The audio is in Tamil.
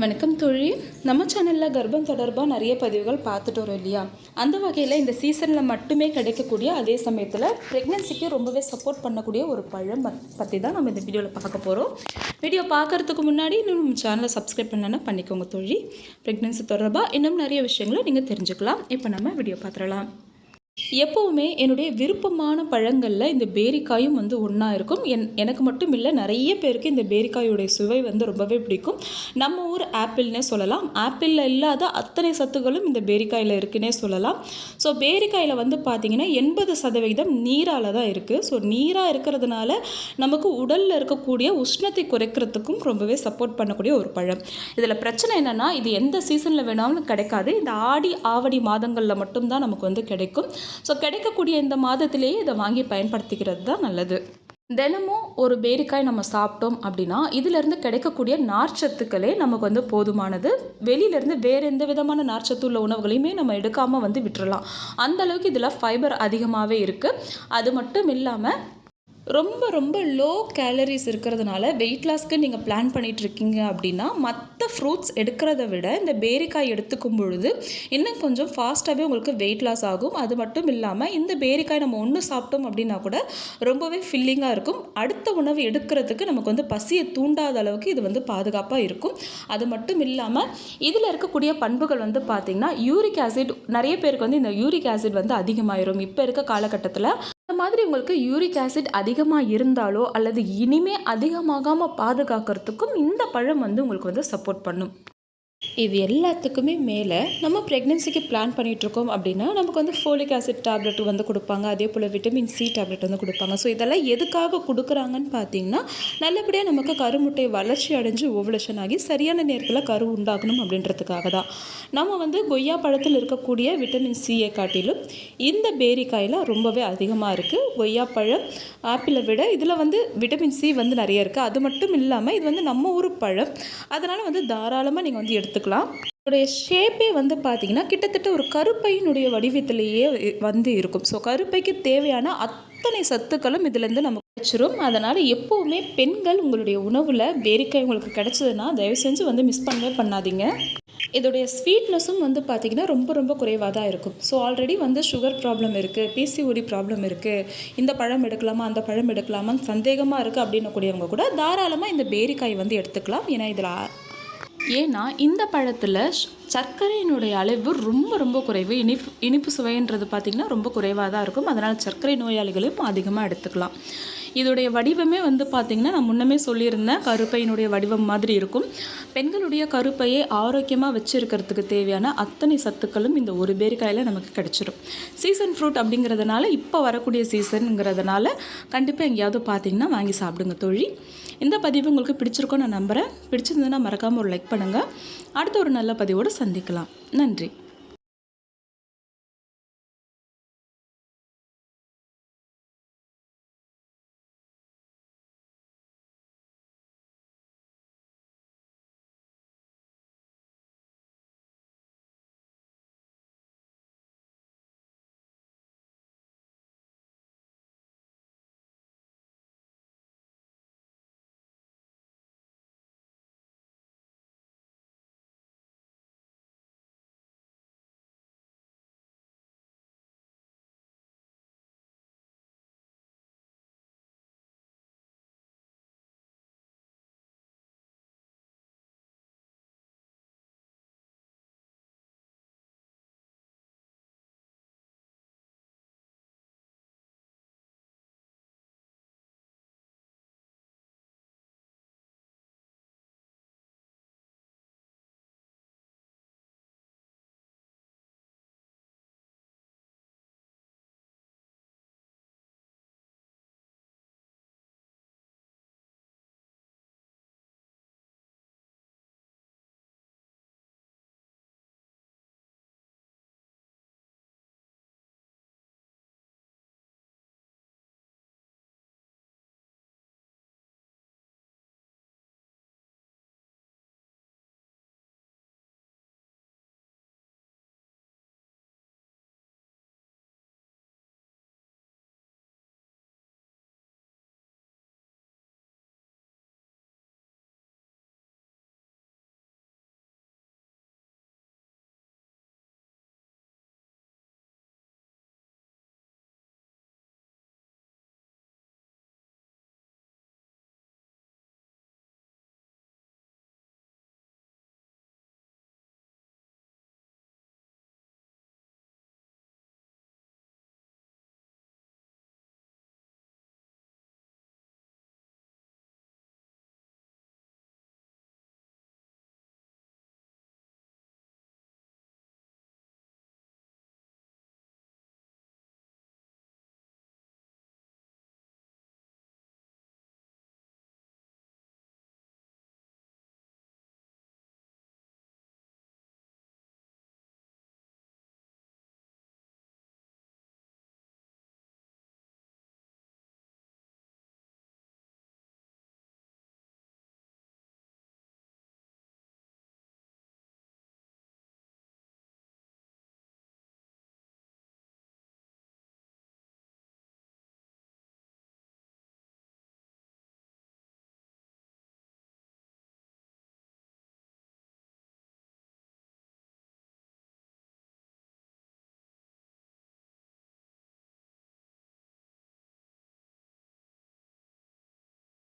வணக்கம் தோழி. நம்ம சேனலில் கர்ப்பம் தொடர்பாக நிறைய பதிவுகள் பார்த்துட்டு வரோம் இல்லையா? அந்த வகையில் இந்த சீசனில் மட்டுமே கிடைக்கக்கூடிய அதே சமயத்தில் ப்ரெக்னென்சிக்கு ரொம்பவே சப்போர்ட் பண்ணக்கூடிய ஒரு பழம் பத்- பற்றி தான் நம்ம இந்த வீடியோவில் பார்க்க போகிறோம் வீடியோ பார்க்கறதுக்கு முன்னாடி இன்னும் நம்ம சேனலை சப்ஸ்கிரைப் பண்ணனா பண்ணிக்கோங்க தோழி. ப்ரெக்னென்சி தொடர்பாக இன்னும் நிறைய விஷயங்களை நீங்கள் தெரிஞ்சுக்கலாம். இப்போ நம்ம வீடியோ பார்த்துடலாம். எப்போவுமே என்னுடைய விருப்பமான பழங்களில் இந்த பேரிக்காயும் வந்து ஒன்றா இருக்கும். என் எனக்கு மட்டும் இல்லை நிறைய பேருக்கு இந்த பேரிக்காயோடைய சுவை வந்து ரொம்பவே பிடிக்கும். நம்ம ஊர் ஆப்பிள்னே சொல்லலாம். ஆப்பிளில் இல்லாத அத்தனை சத்துக்களும் இந்த பேரிக்காயில் இருக்குன்னே சொல்லலாம். ஸோ பேரிக்காயில் வந்து பார்த்திங்கன்னா எண்பது சதவிகிதம் நீரால் தான் இருக்குது ஸோ நீராக இருக்கிறதுனால நமக்கு உடலில் இருக்கக்கூடிய உஷ்ணத்தை குறைக்கிறதுக்கும் ரொம்பவே சப்போர்ட் பண்ணக்கூடிய ஒரு பழம். இதில் பிரச்சனை என்னென்னா இது எந்த சீசனில் வேணாலும் கிடைக்காது. இந்த ஆடி ஆவடி மாதங்களில் மட்டும்தான் நமக்கு வந்து கிடைக்கும். ஸோ கிடைக்கக்கூடிய இந்த மாதத்திலேயே இதை வாங்கி பயன்படுத்திக்கிறது தான் நல்லது. தினமும் ஒரு பேரிக்காய் நம்ம சாப்பிட்டோம் அப்படின்னா இதிலிருந்து கிடைக்கக்கூடிய நார்ச்சத்துக்களே நமக்கு வந்து போதுமானது. வெளியிலேருந்து வேறு எந்த விதமான நார்ச்சத்து உள்ள உணவுகளையுமே நம்ம எடுக்காமல் வந்து விட்டுறலாம். அந்தளவுக்கு இதில் ஃபைபர் அதிகமாகவே இருக்குது அது மட்டும் இல்லாமல் ரொம்ப ரொம்ப லோ கேலரிஸ் இருக்கிறதுனால வெயிட் லாஸ்க்கு நீங்கள் பிளான் பண்ணிட்டு இருக்கீங்க அப்படின்னா மற்ற ஃப்ரூட்ஸ் எடுக்கிறத விட இந்த பேரிக்காய் எடுத்துக்கும் பொழுது இன்னும் கொஞ்சம் ஃபாஸ்ட்டாகவே உங்களுக்கு வெயிட் லாஸ் ஆகும். அது மட்டும் இல்லாமல் இந்த பேரிக்காய் நம்ம ஒன்று சாப்பிட்டோம் அப்படின்னா கூட ரொம்பவே ஃபில்லிங்காக இருக்கும். அடுத்த உணவு எடுக்கிறதுக்கு நமக்கு வந்து பசியை தூண்டாத அளவுக்கு இது வந்து பாதுகாப்பாக இருக்கும். அது மட்டும் இல்லாமல் இதில் இருக்கக்கூடிய பண்புகள் வந்து பார்த்திங்கன்னா யூரிக் ஆசிட் நிறைய பேருக்கு வந்து இந்த யூரிக் ஆசிட் வந்து அதிகமாயிரும். இப்போ இருக்க காலகட்டத்தில் இந்த மாதிரி உங்களுக்கு யூரிக் ஆசிட் அதிகமாக இருந்தாலோ அல்லது இனிமே அதிகமாகாமல் பாதுகாக்கிறதுக்கும் இந்த பழம் வந்து உங்களுக்கு வந்து சப்போர்ட் பண்ணும். இது எல்லாத்துக்குமே மேலே நம்ம ப்ரெக்னென்சிக்கு பிளான் பண்ணிகிட்ருக்கோம் அப்படின்னா நமக்கு வந்து ஃபோலிக் ஆசிட் டேப்லெட் வந்து கொடுப்பாங்க. அதே போல் விட்டமின் சி டேப்லெட் வந்து கொடுப்பாங்க. ஸோ இதெல்லாம் எதுக்காக கொடுக்குறாங்கன்னு பார்த்தீங்கன்னா நல்லபடியாக நமக்கு கருமுட்டை வளர்ச்சி அடைஞ்சு ஓவலேஷன் ஆகி சரியான நேரத்தில் கரு உண்டாகணும் அப்படின்றதுக்காக தான். நம்ம வந்து கொய்யா பழத்தில் இருக்கக்கூடிய விட்டமின் சியை காட்டிலும் இந்த பேரிக்காயில் ரொம்பவே அதிகமாக இருக்குது கொய்யா பழம் ஆப்பிளை விட இதில் வந்து விட்டமின் சி வந்து நிறைய இருக்குது அது மட்டும் இல்லாமல் இது வந்து நம்ம ஊர் பழம். அதனால் வந்து தாராளமாக நீங்கள் வந்து எடுத்துக்கலாம். இதோடைய ஷேப்பே வந்து பார்த்தீங்கன்னா கிட்டத்தட்ட ஒரு கருப்பையினுடைய வடிவத்திலேயே வந்து இருக்கும். ஸோ கருப்பைக்கு தேவையான அத்தனை சத்துக்களும் இதுலேருந்து நமக்கு கிடைச்சிரும். அதனால் எப்போவுமே பெண்கள் உங்களுடைய உணவில் பேரிக்காய் உங்களுக்கு கிடைச்சதுன்னா தயவு செஞ்சு வந்து மிஸ் பண்ணவே பண்ணாதீங்க. இதோடைய ஸ்வீட்னஸும் வந்து பார்த்திங்கன்னா ரொம்ப ரொம்ப குறைவாக தான் இருக்கும். ஸோ ஆல்ரெடி வந்து சுகர் ப்ராப்ளம் இருக்குது பிசிஓடி ப்ராப்ளம் இருக்குது இந்த பழம் எடுக்கலாமா அந்த பழம் எடுக்கலாமான்னு சந்தேகமாக இருக்குது அப்படின்னக்கூடியவங்க கூட தாராளமாக இந்த பேரிக்காய் வந்து எடுத்துக்கலாம். ஏன்னா இதில் ஏன்னா இந்த பழத்தில் சர்க்கரையினுடைய அளவு ரொம்ப ரொம்ப குறைவு. இனிப்பு இனிப்பு சுவைன்றது பார்த்திங்கன்னா ரொம்ப குறைவாக தான் இருக்கும். அதனால் சர்க்கரை நோயாளிகளையும் அதிகமாக எடுத்துக்கலாம். இதோடைய வடிவமே வந்து பார்த்திங்கன்னா நான் முன்னமே சொல்லியிருந்தேன். கருப்பையினுடைய வடிவம் மாதிரி இருக்கும். பெண்களுடைய கருப்பையை ஆரோக்கியமாக வச்சுருக்கிறதுக்கு தேவையான அத்தனை சத்துக்களும் இந்த ஒரு பேரிக்காயில் நமக்கு கிடைச்சிரும். சீசன் ஃப்ரூட் அப்படிங்கிறதுனால இப்போ வரக்கூடிய சீசனுங்கிறதுனால கண்டிப்பாக எங்கேயாவது பார்த்தீங்கன்னா வாங்கி சாப்பிடுங்க தோழி. இந்த பதிவு உங்களுக்கு பிடிச்சிருக்கோன்னு நான் நம்புகிறேன் பிடிச்சிருந்ததுன்னா மறக்காமல் ஒரு லைக் பண்ணுங்கள் அடுத்த ஒரு நல்ல பதிவோடு சந்திக்கலாம். நன்றி.